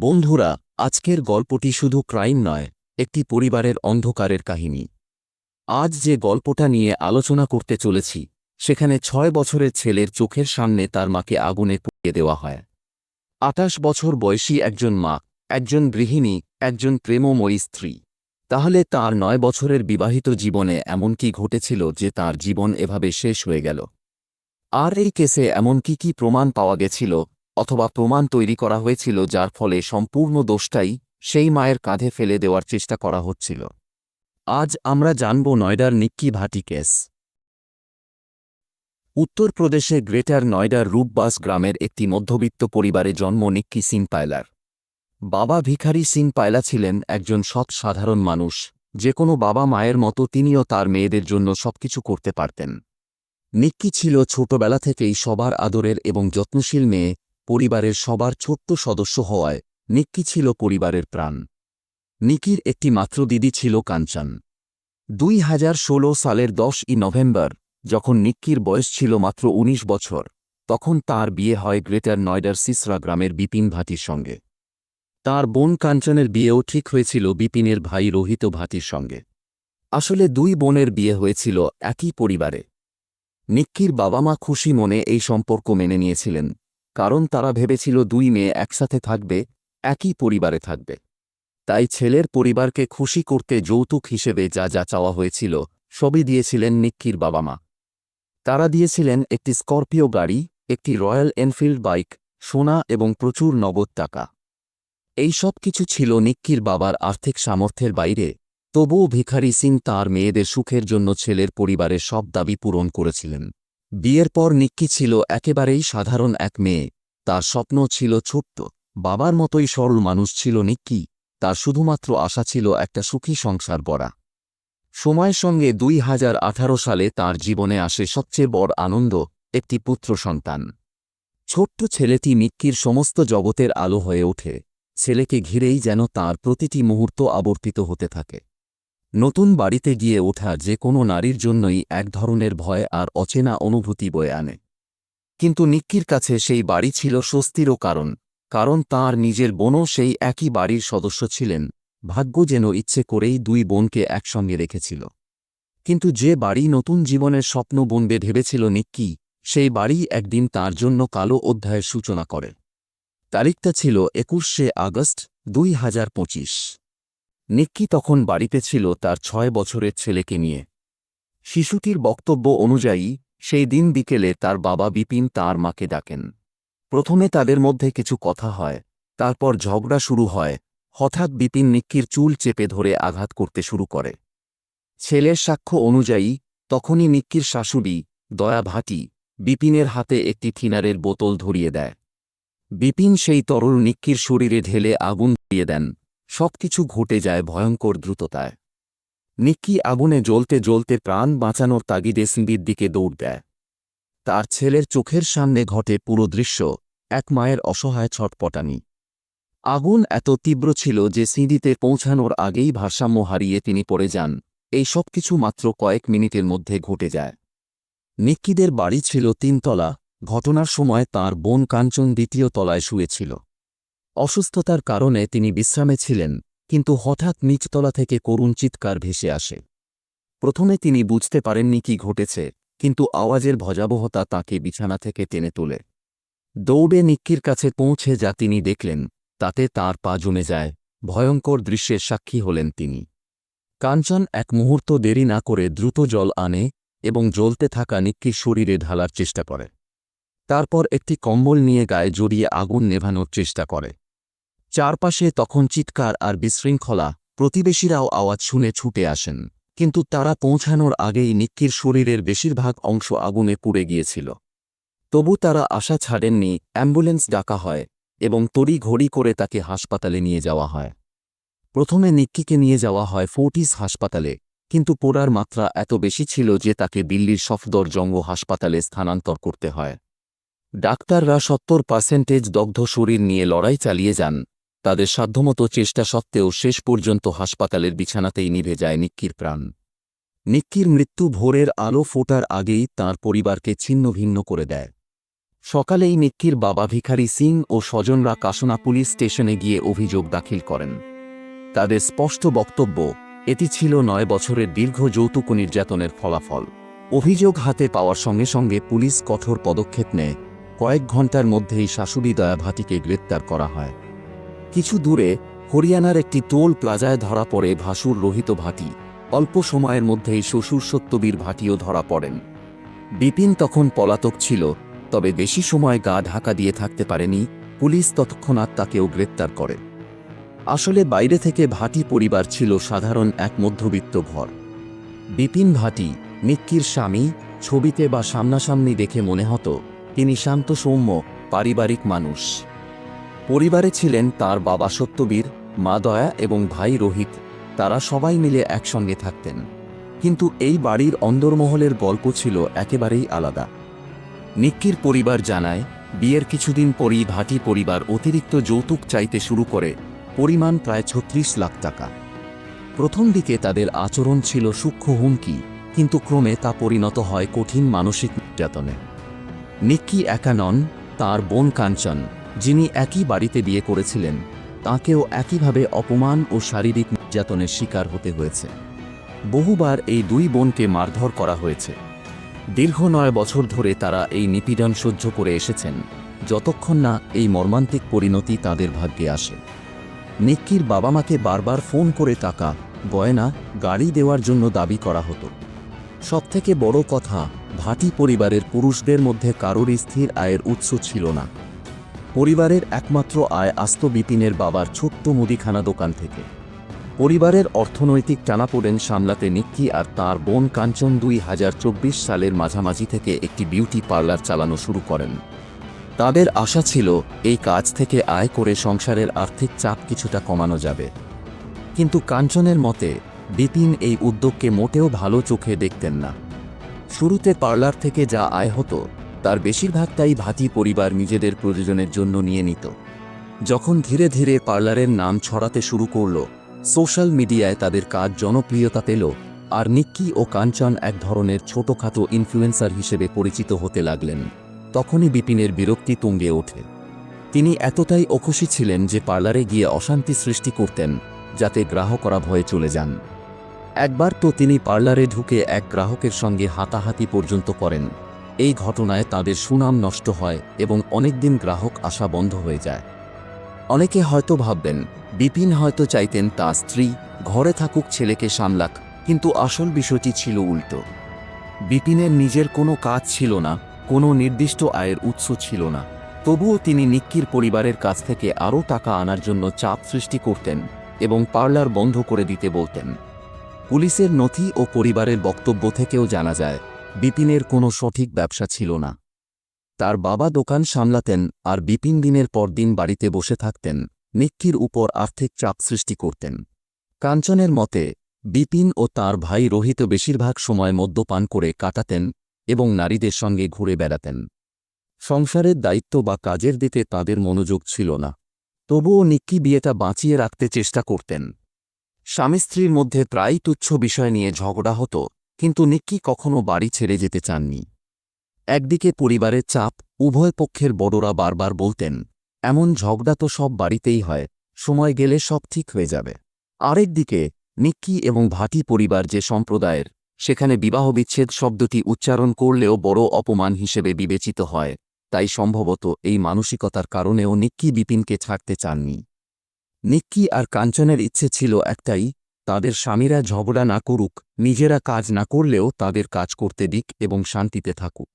বন্ধুরা, আজকের গল্পটি শুধু ক্রাইম নয়, একটি পরিবারের অন্ধকারের কাহিনী। আজ যে গল্পটা নিয়ে আলোচনা করতে চলেছি, সেখানে ছয় বছরের ছেলের চোখের সামনে তার মাকে আগুনে পুড়িয়ে দেওয়া হয়। আটাশ বছর বয়সী একজন মা, একজন গৃহিণী, একজন প্রেমময়ী স্ত্রী। তাহলে তার নয় বছরের বিবাহিত জীবনে এমন কি ঘটেছিল যে তার জীবন এভাবে শেষ হয়ে গেল? আর এই কেসে এমন কি কি প্রমাণ পাওয়া গেছিল অথবা প্রমাণ তৈরি করা হয়েছিল যার ফলে সম্পূর্ণ দোষটাই সেই মায়ের কাঁধে ফেলে দেওয়ার চেষ্টা করা হচ্ছিল। আজ আমরা জানব নয়ডার নিক্কি ভাটি কেস। উত্তরপ্রদেশে গ্রেটার নয়ডার রূপবাস গ্রামের একটি মধ্যবিত্ত পরিবারে জন্ম নিক্কি সিং পায়লার বাবা ভিখারি সিং পায়লা ছিলেন একজন সৎ সাধারণ মানুষ, যে কোনো বাবা মায়ের মতো তিনিও তার মেয়েদের জন্য সবকিছু করতে পারতেন। নিক্কি ছিল ছোটবেলা থেকেই সবার আদরের এবং যত্নশীল মেয়ে পরিবারের সবার ছোট্ট সদস্য হওয়ায় নিক্কি ছিল পরিবারের প্রাণ। নিকির একটি মাত্র দিদি ছিল কাঞ্চন। দুই হাজার ষোলো সালের দশই নভেম্বর, যখন নিক্কির বয়স ছিল মাত্র ১৯ বছর, তখন তার বিয়ে হয় গ্রেটার নয়ডার সিসরা গ্রামের বিপিন ভাটির সঙ্গে। তার বোন কাঞ্চনের বিয়েও ঠিক হয়েছিল বিপিনের ভাই রোহিত ভাটির সঙ্গে। আসলে দুই বোনের বিয়ে হয়েছিল একই পরিবারে। নিক্কির বাবা মা খুশি মনে এই সম্পর্ক মেনে নিয়েছিলেন। কারণ তারা ভেবেছিল দুই মেয়ে একসাথে থাকবে, একই পরিবারে থাকবে। তাই ছেলের পরিবারকে খুশি করতে যৌতুক হিসেবে যা যা চাওয়া হয়েছিল, সবই দিয়েছিলেন নিক্কির বাবা মা। তারা দিয়েছিলেন একটি স্করপিও গাড়ি, একটি রয়্যাল এনফিল্ড বাইক, সোনা এবং প্রচুর নগদ টাকা। এই সব কিছু ছিল নিক্কির বাবার আর্থিক সামর্থ্যের বাইরে, তবুও ভিখারি সিং তার মেয়েদের সুখের জন্য ছেলের পরিবারের সব দাবি পূরণ করেছিলেন। বিয়ের পর নিক্কি ছিল একেবারেই সাধারণ এক মেয়ে। তার স্বপ্ন ছিল ছোট্ট। বাবার মতোই সরল মানুষ ছিল নিক্কি। তার শুধুমাত্র আশা ছিল একটা সুখী সংসার বড়া সময়ের সঙ্গে দুই হাজার আঠারো সালে তার জীবনে আসে সবচেয়ে বড় আনন্দ, একটি পুত্র সন্তান। ছোট্ট ছেলেটি নিক্কির সমস্ত জগতের আলো হয়ে ওঠে। ছেলেকে ঘিরেই যেন তার প্রতিটি মুহূর্ত আবর্তিত হতে থাকে। নতুন বাড়িতে গিয়ে ওঠা যে কোনো নারীর জন্যই এক ধরনের ভয় আর অচেনা অনুভূতি বয়ে আনে। কিন্তু নিক্কির কাছে সেই বাড়ি ছিল স্বস্তিরও কারণ কারণ তার নিজের বোনও সেই একই বাড়ির সদস্য ছিলেন, ভাগ্য যেন ইচ্ছে করেই দুই বোনকে একসঙ্গে রেখেছিল। কিন্তু যে বাড়ি নতুন জীবনের স্বপ্ন বনবে ভেবেছিল নিক্কি, সেই বাড়ি একদিন তার জন্য কালো অধ্যায়ের সূচনা করে। তারিখটা ছিল একুশে আগস্ট দুই হাজার পঁচিশ। নিক্কি তখন বাড়িতে ছিল তার ছয় বছরের ছেলেকে নিয়ে। শিশুটির বক্তব্য অনুযায়ী, সেই দিন বিকেলে তার বাবা বিপিন তার মাকে ডাকেন। প্রথমে তাদের মধ্যে কিছু কথা হয়, তারপর ঝগড়া শুরু হয়, হঠাৎ বিপিন নিক্কির চুল চেপে ধরে আঘাত করতে শুরু করে। ছেলের সাক্ষ্য অনুযায়ী, তখনই নিক্কির শাশুড়ি, দয়া ভাটি, বিপিনের হাতে একটি থিনারের বোতল ধরিয়ে দেয়। বিপিন সেই তরল নিক্কির শরীরে ঢেলে আগুন দিয়ে দেন। সবকিছু ঘটে যায় ভয়ঙ্কর দ্রুততায়। নিক্কি আগুনে জ্বলতে জ্বলতে প্রাণ বাঁচানোর তাগিদে সিন্দির দিকে দৌড় দেয়। তার ছেলের চোখের সামনে ঘটে পুরো দৃশ্য, এক মায়ের অসহায় ছটপটানি। আগুন এত তীব্র ছিল যে সিঁড়িতে পৌঁছানোর আগেই ভারসাম্য হারিয়ে তিনি পড়ে যান। এই সব কিছু মাত্র কয়েক মিনিটের মধ্যে ঘটে যায়। নিক্কিদের বাড়ি ছিল তিনতলা, ঘটনার সময় তার বোন কাঞ্চন দ্বিতীয় তলায় শুয়েছিল। অসুস্থতার কারণে তিনি বিশ্রামে ছিলেন, কিন্তু হঠাৎ নিচতলা থেকে করুণ চিৎকার ভেসে আসে। প্রথমে তিনি বুঝতে পারেননি কি ঘটেছে, কিন্তু আওয়াজের ভজাবহতা তাকে বিছানা থেকে টেনে তোলে। দৌড়ে নিক্কির কাছে পৌঁছে যা তিনি দেখলেন, তাতে তার পা জমে যায়, ভয়ঙ্কর দৃশ্যের সাক্ষী হলেন তিনি। কাঞ্চন এক মুহূর্ত দেরি না করে দ্রুত জল আনে এবং জ্বলতে থাকা নিক্কির শরীরে ঢালার চেষ্টা করে। তারপর একটি কম্বল নিয়ে গায়ে জড়িয়ে আগুন নেভানোর চেষ্টা করে। চারপাশে তখন চিৎকার আর বিশৃঙ্খলা, প্রতিবেশীরাও আওয়াজ শুনে ছুটে আসেন। কিন্তু তারা পৌঁছানোর আগেই নিক্কির শরীরের বেশিরভাগ অংশ আগুনে পুড়ে গিয়েছিল। তবু তারা আশা ছাড়েননি, অ্যাম্বুলেন্স ডাকা হয় এবং তড়ি ঘড়ি করে তাকে হাসপাতালে নিয়ে যাওয়া হয়। প্রথমে নিক্কিকে নিয়ে যাওয়া হয় ফোর্টিস হাসপাতালে, কিন্তু পোড়ার মাত্রা এত বেশি ছিল যে তাকে দিল্লির সফদরজঙ্গ হাসপাতালে স্থানান্তর করতে হয়। ডাক্তাররা সত্তর পার্সেন্টেজ দগ্ধ শরীর নিয়ে লড়াই চালিয়ে যান তাদের সাধ্যমতো চেষ্টা সত্ত্বেও শেষ পর্যন্ত হাসপাতালের বিছানাতেই নিভে যায় নিক্কির প্রাণ। নিক্কির মৃত্যু ভোরের আলো ফোটার আগেই তার পরিবারকে ছিন্নভিন্ন করে দেয়। সকালেই নিক্কির বাবা ভিখারি সিং ও স্বজনরা কাসনা পুলিশ স্টেশনে গিয়ে অভিযোগ দাখিল করেন। তাদের স্পষ্ট বক্তব্য, এটি ছিল নয় বছরের দীর্ঘ যৌতুক নির্যাতনের ফলাফল। অভিযোগ হাতে পাওয়ার সঙ্গে সঙ্গে পুলিশ কঠোর পদক্ষেপ নেয়। কয়েক ঘণ্টার মধ্যেই শাশুড়ি দয়া ভাটিকে গ্রেপ্তার করা হয়। কিছু দূরে হরিয়ানার একটি টোল প্লাজায় ধরা পড়ে ভাসুর রোহিত ভাটি। অল্প সময়ের মধ্যেই শ্বশুর সত্যবীর ভাটিও ধরা পড়েন। বিপিন তখন পলাতক ছিল, তবে বেশি সময় গা ঢাকা দিয়ে থাকতে পারেনি, পুলিশ তৎক্ষণাৎ তাকেও গ্রেপ্তার করে। আসলে বাইরে থেকে ভাটি পরিবার ছিল সাধারণ এক মধ্যবিত্ত ঘর। বিপিন ভাটি নিক্কির স্বামী, ছবিতে বা সামনাসামনি দেখে মনে হতো, তিনি শান্ত সৌম্য, পারিবারিক মানুষ। পরিবারে ছিলেন তার বাবা সত্যবীর, মা দয়া এবং ভাই রোহিত। তারা সবাই মিলে একসঙ্গে থাকতেন। কিন্তু এই বাড়ির অন্দরমহলের গল্প ছিল একেবারেই আলাদা। নিক্কির পরিবার জানায়, বিয়ের কিছুদিন পরই ভাটি পরিবার অতিরিক্ত যৌতুক চাইতে শুরু করে, পরিমাণ প্রায় ছত্রিশ লাখ টাকা। প্রথম দিকে তাদের আচরণ ছিল সূক্ষ্ম হুমকি, কিন্তু ক্রমে তা পরিণত হয় কঠিন মানসিক নির্যাতনে। নিক্কি একা নন, তার বোন কাঞ্চন। যিনি একই বাড়িতে বিয়ে করেছিলেন, তাঁকেও একইভাবে অপমান ও শারীরিক নির্যাতনের শিকার হতে হয়েছে। বহুবার এই দুই বোনকে মারধর করা হয়েছে। দীর্ঘ নয় বছর ধরে তারা এই নিপীড়ন সহ্য করে এসেছেন, যতক্ষণ না এই মর্মান্তিক পরিণতি তাদের ভাগ্যে আসে। নিক্কির বাবা মাকে বারবার ফোন করে টাকা, গয়না, গাড়ি দেওয়ার জন্য দাবি করা হতো। সবথেকে বড় কথা, ভাটি পরিবারের পুরুষদের মধ্যে কারোর স্থির আয়ের উৎস ছিল না। পরিবারের একমাত্র আয় আস্ত বিপিনের বাবার ছোট্ট মুদিখানা দোকান থেকে। পরিবারের অর্থনৈতিক টানাপোড়েন সামলাতে নিক্কি আর তার বোন কাঞ্চন দুই হাজার চব্বিশ সালের মাঝামাঝি থেকে একটি বিউটি পার্লার চালানো শুরু করেন। তাদের আশা ছিল, এই কাজ থেকে আয় করে সংসারের আর্থিক চাপ কিছুটা কমানো যাবে। কিন্তু কাঞ্চনের মতে, বিপিন এই উদ্যোগকে মোটেও ভালো চোখে দেখতেন না। শুরুতে পার্লার থেকে যা আয় হতো তার বেশিরভাগটাই ভাতি পরিবার নিজেদের প্রয়োজনের জন্য নিয়ে নিত। যখন ধীরে ধীরে পার্লারের নাম ছড়াতে শুরু করল, সোশ্যাল মিডিয়ায় তাদের কাজ জনপ্রিয়তা পেল আর নিক্কি ও কাঞ্চন এক ধরনের ছোটখাটো ইনফ্লুয়েন্সার হিসেবে পরিচিত হতে লাগলেন। তখনই বিপিনের বিরক্তি তুঙ্গে ওঠে। তিনি এতটাই অখুশি ছিলেন যে পার্লারে গিয়ে অশান্তি সৃষ্টি করতেন, যাতে গ্রাহকরা ভয়ে চলে যান। একবার তো তিনি পার্লারে ঢুকে এক গ্রাহকের সঙ্গে হাতাহাতি পর্যন্ত করেন। এই ঘটনায় তাদের সুনাম নষ্ট হয় এবং অনেকদিন গ্রাহক আসা বন্ধ হয়ে যায়। অনেকে হয়তো ভাববেন, বিপিন হয়তো চাইতেন তার স্ত্রী ঘরে থাকুক ছেলেকে সামলাক, কিন্তু আসল বিষয়টি ছিল উল্টো। বিপিনের নিজের কোনো কাজ ছিল না, কোনো নির্দিষ্ট আয়ের উৎস ছিল না। তবুও তিনি নিক্কির পরিবারের কাছ থেকে আরও টাকা আনার জন্য চাপ সৃষ্টি করতেন এবং পার্লার বন্ধ করে দিতে বলতেন। পুলিশের নথি ও পরিবারের বক্তব্য থেকেও জানা যায় বিপিনের কোনো সঠিক ব্যবসা ছিল না। তার বাবা দোকান সামলাতেন আর বিপিন দিনের পর দিন বাড়িতে বসে থাকতেন নিক্কির উপর আর্থিক চাপ সৃষ্টি করতেন। কাঞ্চনের মতে, বিপিন ও তার ভাই রোহিত বেশিরভাগ সময় মদ্যপান করে কাটাতেন এবং নারীদের সঙ্গে ঘুরে বেড়াতেন। সংসারের দায়িত্ব বা কাজের দিকে তাদের মনোযোগ ছিল না। তবুও নিক্কি বিয়েটা বাঁচিয়ে রাখতে চেষ্টা করতেন। স্বামী স্ত্রীর মধ্যে প্রায় তুচ্ছ বিষয় নিয়ে ঝগড়া হতো কিন্তু নিক্কি কখনো বাড়ি ছেড়ে যেতে চাননি। একদিকে পরিবারের চাপ, উভয় পক্ষের বড়রা বারবার বলতেন, এমন ঝগড়া তো সব বাড়িতেই হয়, সময় গেলে সব ঠিক হয়ে যাবে। আরেকদিকে নিক্কি এবং ভাটি পরিবার যে সম্প্রদায়ের, সেখানে বিবাহবিচ্ছেদ শব্দটি উচ্চারণ করলেও বড় অপমান হিসেবে বিবেচিত হয়, তাই সম্ভবত এই মানসিকতার কারণেও নিক্কি বিপিনকে ছাড়তে চাননি। নিক্কি আর কাঞ্চনের ইচ্ছে ছিল একটাই তাদের স্বামীরা ঝগড়া না করুক, নিজেরা কাজ না করলেও তাদের কাজ করতে দিক এবং শান্তিতে থাকুক।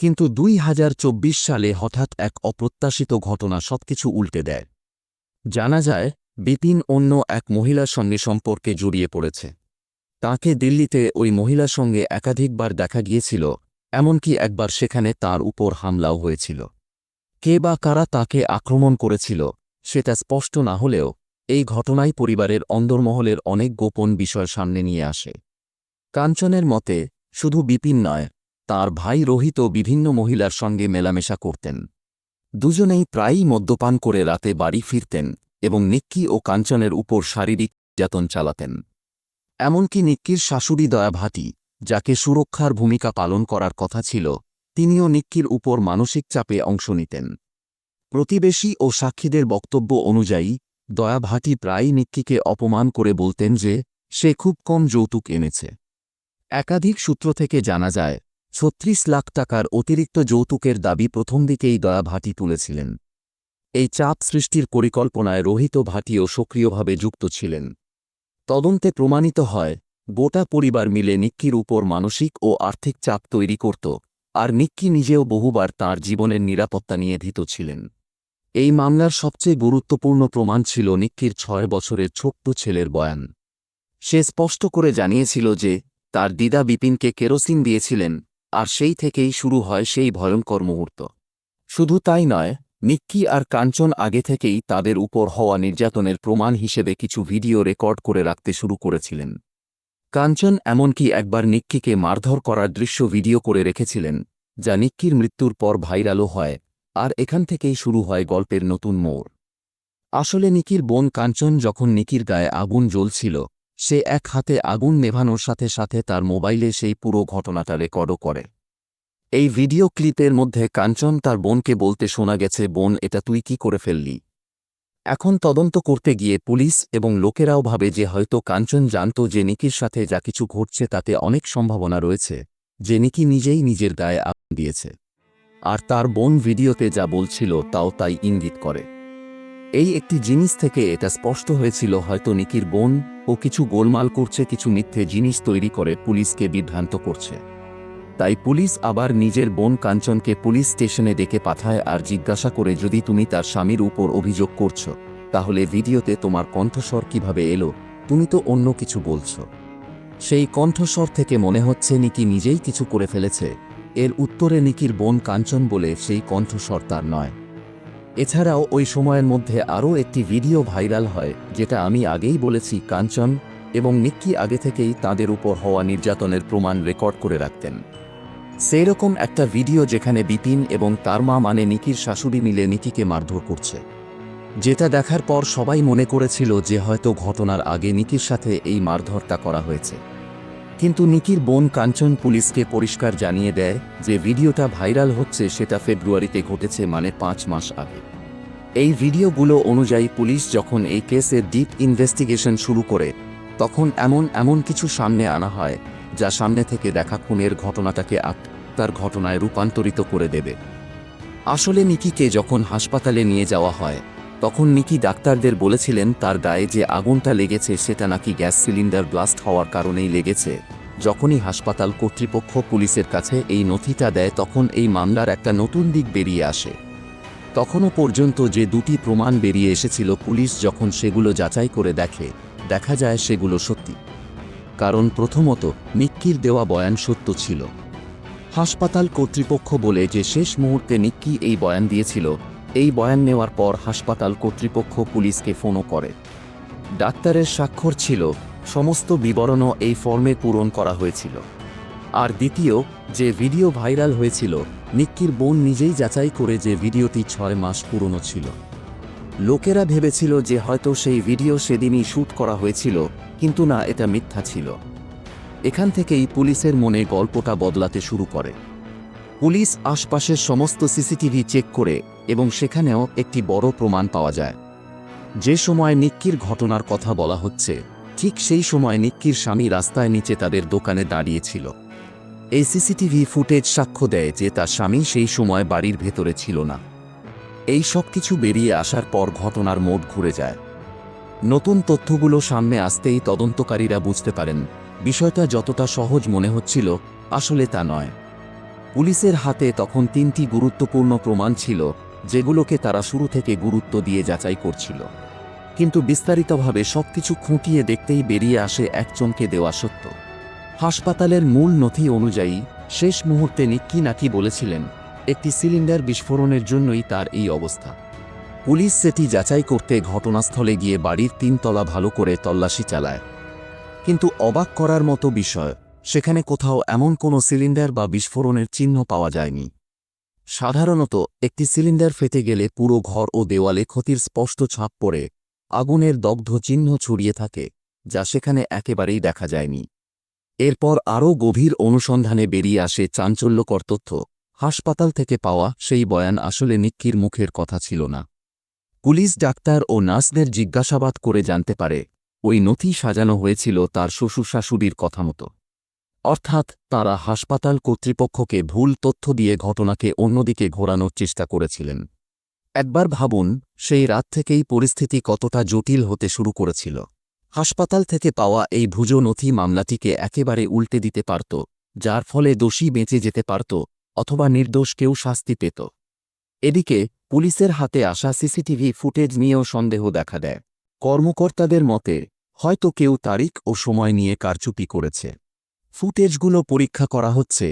কিন্তু দুই হাজার চব্বিশ সালে হঠাৎ এক অপ্রত্যাশিত ঘটনা সবকিছু উল্টে দেয়। জানা যায়, বিপিন অন্য এক মহিলার সঙ্গে সম্পর্কে জড়িয়ে পড়েছে। তাকে দিল্লিতে ওই মহিলার সঙ্গে একাধিকবার দেখা গিয়েছিল, এমনকি একবার সেখানে তার উপর হামলাও হয়েছিল। কে বা কারা তাকে আক্রমণ করেছিল, সেটা স্পষ্ট না হলেও এই ঘটনাই পরিবারের অন্দরমহলের অনেক গোপন বিষয় সামনে নিয়ে আসে। কাঞ্চনের মতে, শুধু বিপিন নয়, তার ভাই রোহিত বিভিন্ন মহিলার সঙ্গে মেলামেশা করতেন। দুজনেই প্রায়ই মদ্যপান করে রাতে বাড়ি ফিরতেন এবং নিক্কি ও কাঞ্চনের উপর শারীরিক যাতন চালাতেন। এমনকি নিক্কির শাশুড়ি দয়া ভাটি যাকে সুরক্ষার ভূমিকা পালন করার কথা ছিল, তিনিও নিক্কির উপর মানসিক চাপে অংশ নিতেন। প্রতিবেশী ও সাক্ষীদের বক্তব্য অনুযায়ী দয়া ভাটি প্রায়ই নিক্কিকে অপমান করে বলতেন যে, সে খুব কম যৌতুক এনেছে। একাধিক সূত্র থেকে জানা যায়, ছত্রিশ লাখ টাকার অতিরিক্ত যৌতুকের দাবি প্রথম দিকেই দয়া ভাটি তুলেছিলেন। এই চাপ সৃষ্টির পরিকল্পনায় রোহিত ভাটিও সক্রিয়ভাবে যুক্ত ছিলেন। তদন্তে প্রমাণিত হয়, গোটা পরিবার মিলে নিক্কির উপর মানসিক ও আর্থিক চাপ তৈরি করত, আর নিক্কি নিজেও বহুবার তার জীবনের নিরাপত্তা নিয়ে ভীত ছিলেন। এই মামলার সবচেয়ে গুরুত্বপূর্ণ প্রমাণ ছিল নিক্কির ছয় বছরের ছোট্ট ছেলের বয়ান। সে স্পষ্ট করে জানিয়েছিল যে, তার দিদা বিপিনকে কেরোসিন দিয়েছিলেন, আর সেই থেকেই শুরু হয় সেই ভয়ঙ্কর মুহূর্ত। শুধু তাই নয়, নিক্কি আর কাঞ্চন আগে থেকেই তাদের উপর হওয়া নির্যাতনের প্রমাণ হিসেবে কিছু ভিডিও রেকর্ড করে রাখতে শুরু করেছিলেন। কাঞ্চন এমনকি একবার নিক্কিকে মারধর করার দৃশ্য ভিডিও করে রেখেছিলেন, যা নিক্কির মৃত্যুর পর ভাইরালও হয়। আর এখান থেকেই শুরু হয় গল্পের নতুন মোড়। আসলে নিকির বোন কাঞ্চন যখন নিকির গায়ে আগুন জ্বলছিল, সে এক হাতে আগুন নেভানোর সাথে সাথে তার মোবাইলে সেই পুরো ঘটনাটা রেকর্ডও করে। এই ভিডিও ক্লিপের মধ্যে কাঞ্চন তার বোনকে বলতে শোনা গেছে, বোন, এটা তুই কি করে ফেললি? এখন তদন্ত করতে গিয়ে পুলিশ এবং লোকেরাও ভাবে যে হয়তো কাঞ্চন জানত যে নিকির সাথে যা কিছু ঘটছে তাতে অনেক সম্ভাবনা রয়েছে, যে নিকি নিজেই নিজের গায়ে আগুন দিয়েছে। আর তার বোন ভিডিওতে যা বলছিল তাও তাই ইঙ্গিত করে। এই একটি জিনিস থেকে এটা স্পষ্ট হয়েছিল হয়তো নিকির বোন ও কিছু গোলমাল করছে, কিছু মিথ্যে জিনিস তৈরি করে পুলিশকে বিভ্রান্ত করছে। তাই পুলিশ আবার নিজের বোন কাঞ্চনকে পুলিশ স্টেশনে ডেকে পাঠায় আর জিজ্ঞাসা করে, যদি তুমি তার স্বামীর উপর অভিযোগ করছ, তাহলে ভিডিওতে তোমার কণ্ঠস্বর কীভাবে এলো? তুমি তো অন্য কিছু বলছ। সেই কণ্ঠস্বর থেকে মনে হচ্ছে নিকি নিজেই কিছু করে ফেলেছে। এর উত্তরে নিকির বোন কাঞ্চন বলে সেই কণ্ঠস্বর তার নয়। এছাড়াও ওই সময়ের মধ্যে আরও একটি ভিডিও ভাইরাল হয়, যেটা আমি আগেই বলেছি কাঞ্চন এবং নিক্কি আগে থেকেই তাদের উপর হওয়া নির্যাতনের প্রমাণ রেকর্ড করে রাখতেন। সেই রকম একটা ভিডিও যেখানে বিপিন এবং তার মা মানে নিকির শাশুড়ি মিলে নিকিকে মারধর করছে। যেটা দেখার পর সবাই মনে করেছিল যে হয়তো ঘটনার আগে নিকির সাথে এই মারধরটা করা হয়েছে। কিন্তু নিকির বোন কাঞ্চন পুলিশকে পরিষ্কার জানিয়ে দেয় যে ভিডিওটা ভাইরাল হচ্ছে সেটা ফেব্রুয়ারিতে ঘটেছে মানে পাঁচ মাস আগে। এই ভিডিওগুলো অনুযায়ী পুলিশ যখন এই কেসের ডিপ ইনভেস্টিগেশন শুরু করে, তখন এমন এমন কিছু সামনে আনা হয়, যা সামনে থেকে দেখা খুনের ঘটনাটাকে আত্মার ঘটনায় রূপান্তরিত করে দেবে। আসলে নিকিকে যখন হাসপাতালে নিয়ে যাওয়া হয় তখন নিকি ডাক্তারদের বলেছিলেন তার গায়ে যে আগুনটা লেগেছে সেটা নাকি গ্যাস সিলিন্ডার ব্লাস্ট হওয়ার কারণেই লেগেছে। যখনই হাসপাতাল কর্তৃপক্ষ পুলিশের কাছে এই নথিটা দেয় তখন এই মামলার একটা নতুন দিক বেরিয়ে আসে। তখনও পর্যন্ত যে দুটি প্রমাণ বেরিয়ে এসেছিল পুলিশ যখন সেগুলো যাচাই করে দেখে, দেখা যায় সেগুলো সত্যি। কারণ প্রথমত, নিক্কির দেওয়া বয়ান সত্য ছিল। হাসপাতাল কর্তৃপক্ষ বলে যে শেষ মুহূর্তে নিক্কি এই বয়ান দিয়েছিল এই বয়ান নেওয়ার পর হাসপাতাল কর্তৃপক্ষ পুলিশকে ফোনও করে। ডাক্তারের স্বাক্ষর ছিল, সমস্ত বিবরণও এই ফর্মে পূরণ করা হয়েছিল। আর দ্বিতীয়, যে ভিডিও ভাইরাল হয়েছিল, নিক্কির বোন নিজেই যাচাই করে যে ভিডিওটি ছয় মাস পুরনো ছিল। লোকেরা ভেবেছিল যে হয়তো সেই ভিডিও সেদিনই শ্যুট করা হয়েছিল, কিন্তু না, এটা মিথ্যা ছিল। এখান থেকেই পুলিশের মনে গল্পটা বদলাতে শুরু করে। পুলিশ আশপাশের সমস্ত সিসিটিভি চেক করে এবং সেখানেও একটি বড় প্রমাণ পাওয়া যায়। যে সময় নিক্কির ঘটনার কথা বলা হচ্ছে, ঠিক সেই সময় নিক্কির স্বামী রাস্তায় নিচে তাদের দোকানে দাঁড়িয়েছিল। এই সিসিটিভি ফুটেজ সাক্ষ্য দেয় যে তার স্বামী সেই সময় বাড়ির ভেতরে ছিল না। এই সব কিছু বেরিয়ে আসার পর ঘটনার মোড় ঘুরে যায়। নতুন তথ্যগুলো সামনে আসতেই তদন্তকারীরা বুঝতে পারেন, বিষয়টা যতটা সহজ মনে হচ্ছিল, আসলে তা নয়। পুলিশের হাতে তখন তিনটি গুরুত্বপূর্ণ প্রমাণ ছিল যেগুলোকে তারা শুরু থেকে গুরুত্ব দিয়ে যাচাই করছিল। কিন্তু বিস্তারিতভাবে সবকিছু খুঁটিয়ে দেখতেই বেরিয়ে আসে একজনকে দেওয়া সত্য। হাসপাতালের মূল নথি অনুযায়ী, শেষ মুহূর্তে নিক্কি নাকি বলেছিলেন, একটি সিলিন্ডার বিস্ফোরণের জন্যই তার এই অবস্থা। পুলিশ সেটি যাচাই করতে ঘটনাস্থলে গিয়ে বাড়ির তিনতলা ভালো করে তল্লাশি চালায়। কিন্তু অবাক করার মতো বিষয়, সেখানে কোথাও এমন কোনো সিলিন্ডার বা বিস্ফোরণের চিহ্ন পাওয়া যায়নি। সাধারণত, একটি সিলিন্ডার ফেটে গেলে পুরো ঘর ও দেওয়ালে ক্ষতির স্পষ্ট ছাপ পড়ে, আগুনের দগ্ধ চিহ্ন ছড়িয়ে থাকে, যা সেখানে একেবারেই দেখা যায়নি। এরপর আরও গভীর অনুসন্ধানে বেরিয়ে আসে চাঞ্চল্যকর তথ্য, হাসপাতাল থেকে পাওয়া সেই বয়ান আসলে নিক্কির মুখের কথা ছিল না। পুলিশ ডাক্তার ও নার্সদের জিজ্ঞাসাবাদ করে জানতে পারে, ওই নথি সাজানো হয়েছিল তার শ্বশুর শাশুড়ির কথা মতো। অর্থাৎ তারা হাসপাতাল কর্তৃপক্ষকে ভুল তথ্য দিয়ে ঘটনাকে অন্যদিকে ঘোরানোর চেষ্টা করেছিলেন। একবার ভাবুন, সেই রাত থেকেই পরিস্থিতি কতটা জটিল হতে শুরু করেছিল। হাসপাতাল থেকে পাওয়া এই ভুজো নথি মামলাটিকে একেবারে উল্টে দিতে পারত, যার ফলে দোষী বেঁচে যেতে পারত, অথবা নির্দোষ কেউ শাস্তি পেত। এদিকে, পুলিশের হাতে আসা সিসিটিভি ফুটেজ নিয়েও সন্দেহ দেখা দেয়। কর্মকর্তাদের মতে, হয়তো কেউ তারিখ ও সময় নিয়ে কারচুপি করেছে। ফুটেজগুলো পরীক্ষা করা হচ্ছে,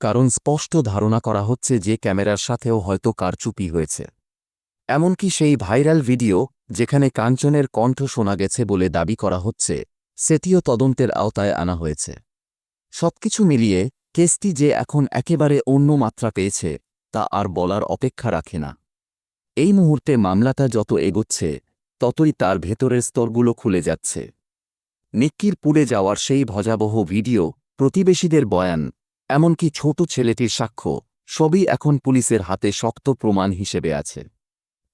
কারণ স্পষ্ট ধারণা করা হচ্ছে যে ক্যামেরার সাথেও হয়তো কারচুপি হয়েছে। এমনকি সেই ভাইরাল ভিডিও, যেখানে কাঞ্চনের কণ্ঠ শোনা গেছে বলে দাবি করা হচ্ছে, সেটিও তদন্তের আওতায় আনা হয়েছে। সবকিছু মিলিয়ে, কেসটি যে এখন একেবারে অন্য মাত্রা পেয়েছে, তা আর বলার অপেক্ষা রাখে না। এই মুহূর্তে মামলাটা যত এগোচ্ছে, ততই তার ভেতরের স্তরগুলো খুলে যাচ্ছে। নিক্কির পুড়ে যাওয়ার সেই ভজাবহ ভিডিও প্রতিবেশীদের বয়ান, এমনকি ছোট ছেলেটির সাক্ষ্য, সবই এখন পুলিশের হাতে শক্ত প্রমাণ হিসেবে আছে।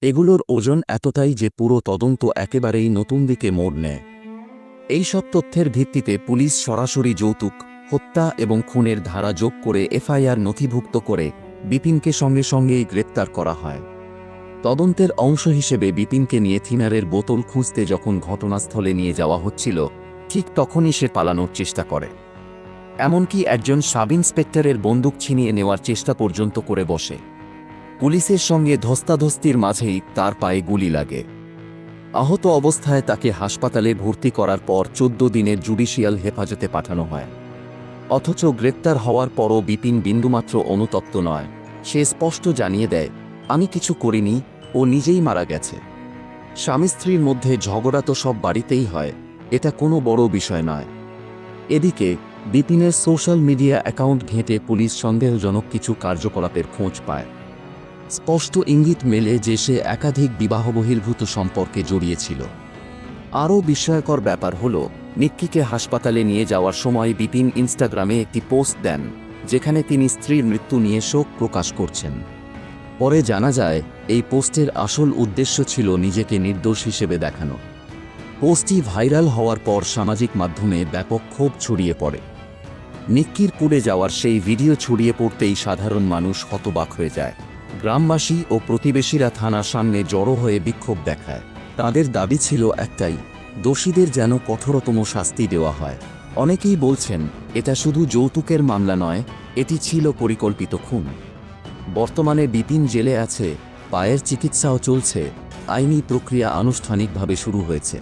এগুলোর ওজন এতটাই যে পুরো তদন্ত একেবারেই নতুন দিকে মোড় নেয়। এই সব তথ্যের ভিত্তিতে পুলিশ সরাসরি যৌতুক, হত্যা এবং খুনের ধারা যোগ করে এফআইআর নথিভুক্ত করে বিপিনকে সঙ্গে সঙ্গেই গ্রেপ্তার করা হয়। তদন্তের অংশ হিসেবে বিপিনকে নিয়ে থিনারের বোতল খুঁজতে যখন ঘটনাস্থলে নিয়ে যাওয়া হচ্ছিল, ঠিক তখনই সে পালানোর চেষ্টা করে। এমনকি একজন সাব ইন্সপেক্টরের বন্দুক ছিনিয়ে নেওয়ার চেষ্টা পর্যন্ত করে বসে। পুলিশের সঙ্গে ধস্তাধস্তির মাঝেই তার পায়ে গুলি লাগে। আহত অবস্থায় তাকে হাসপাতালে ভর্তি করার পর চোদ্দ দিনের জুডিশিয়াল হেফাজতে পাঠানো হয়। অথচ গ্রেপ্তার হওয়ার পরও বিপিন বিন্দুমাত্র অনুতপ্ত নয়। সে স্পষ্ট জানিয়ে দেয়, আমি কিছু করিনি, ও নিজেই মারা গেছে। স্বামী স্ত্রীর মধ্যে ঝগড়া তো সব বাড়িতেই হয়, এটা কোনো বড় বিষয় নয়। এদিকে বিপিনের সোশ্যাল মিডিয়া অ্যাকাউন্ট ঘেঁটে পুলিশ সন্দেহজনক কিছু কার্যকলাপের খোঁজ পায়। স্পষ্ট ইঙ্গিত মেলে যে সে একাধিক বিবাহ বহির্ভূত সম্পর্কে জড়িয়েছিল। আরও বিস্ময়কর ব্যাপার হল, নিক্কিকে হাসপাতালে নিয়ে যাওয়ার সময় বিপিন ইনস্টাগ্রামে একটি পোস্ট দেন, যেখানে তিনি স্ত্রীর মৃত্যু নিয়ে শোক প্রকাশ করছেন। পরে জানা যায়, এই পোস্টের আসল উদ্দেশ্য ছিল নিজেকে নির্দোষ হিসেবে দেখানো। পোস্টটি ভাইরাল হওয়ার পর সামাজিক মাধ্যমে ব্যাপক ক্ষোভ ছড়িয়ে পড়ে। নিক্কির পুড়ে যাওয়ার সেই ভিডিও ছড়িয়ে পড়তেই সাধারণ মানুষ হতবাক হয়ে যায়। গ্রামবাসী ও প্রতিবেশীরা থানার সামনে জড়ো হয়ে বিক্ষোভ দেখায়। তাদের দাবি ছিল একটাই, দোষীদের যেন কঠোরতম শাস্তি দেওয়া হয়। অনেকেই বলছেন, এটা শুধু যৌতুকের মামলা নয়, এটি ছিল পরিকল্পিত খুন। বর্তমানে বিপিন জেলে আছে, পায়ের চিকিৎসাও চলছে, আইনি প্রক্রিয়া আনুষ্ঠানিকভাবে শুরু হয়েছে।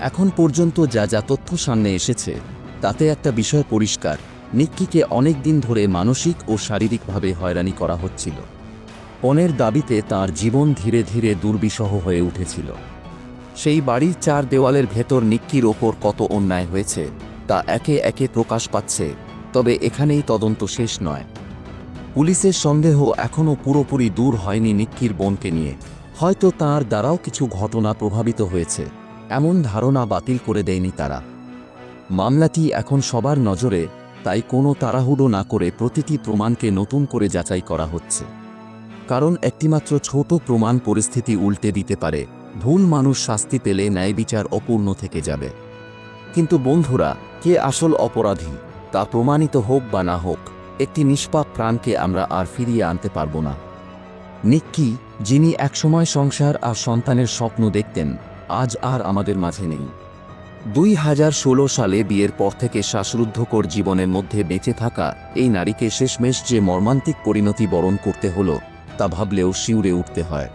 এখন পর্যন্ত যা যা তথ্য সামনে এসেছে তাতে একটা বিষয় পরিষ্কার, নিক্কিকে অনেক দিন ধরে মানসিক ও শারীরিকভাবে হয়রানি করা হচ্ছিল। পণের দাবিতে তার জীবন ধীরে ধীরে দুর্বিষহ হয়ে উঠেছিল। সেই বাড়ির চার দেওয়ালের ভেতর নিক্কির ওপর কত অন্যায় হয়েছে, তা একে একে প্রকাশ পাচ্ছে, তবে এখানেই তদন্ত শেষ নয়। পুলিশের সন্দেহ এখনও পুরোপুরি দূর হয়নি নিক্কির বোনকে নিয়ে। হয়তো তার দ্বারাও কিছু ঘটনা প্রভাবিত হয়েছে, এমন ধারণা বাতিল করে দেয়নি তারা। মামলাটি এখন সবার নজরে, তাই কোনো তাড়াহুড়ো না করে প্রতিটি প্রমাণকে নতুন করে যাচাই করা হচ্ছে। কারণ একটিমাত্র ছোট প্রমাণ পরিস্থিতি উল্টে দিতে পারে, ভুল মানুষ শাস্তি পেলে ন্যায় বিচার অপূর্ণ থেকে যাবে। কিন্তু বন্ধুরা, কে আসল অপরাধী, তা প্রমাণিত হোক বা না হোক, একটি নিষ্পাপ প্রাণকে আমরা আর ফিরিয়ে আনতে পারব না। নিক্কি যিনি একসময় সংসার আর সন্তানের স্বপ্ন দেখতেন, আজ আর আমাদের মাঝে নেই। দুই হাজার ষোলো সালে বিয়ের পর থেকে শ্বাসরুদ্ধকর জীবনের মধ্যে বেঁচে থাকা এই নারীকে শেষমেশ যে মর্মান্তিক পরিণতি বরণ করতে হলো, তা ভাবলেও শিউরে উঠতে হয়।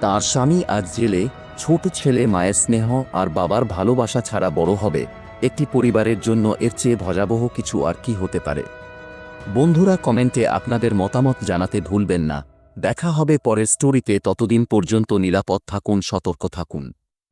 তার স্বামী আজ জেলে, ছোট ছেলে মায়ের স্নেহ আর বাবার ভালোবাসা ছাড়া বড় হবে, একটি পরিবারের জন্য এর চেয়ে ভজাবহ কিছু আর কি হতে পারে? বন্ধুরা কমেন্টে আপনাদের মতামত জানাতে ভুলবেন না। দেখা হবে পরের স্টোরিতে, ততদিন পর্যন্ত নিরাপদ থাকুন, সতর্ক থাকুন।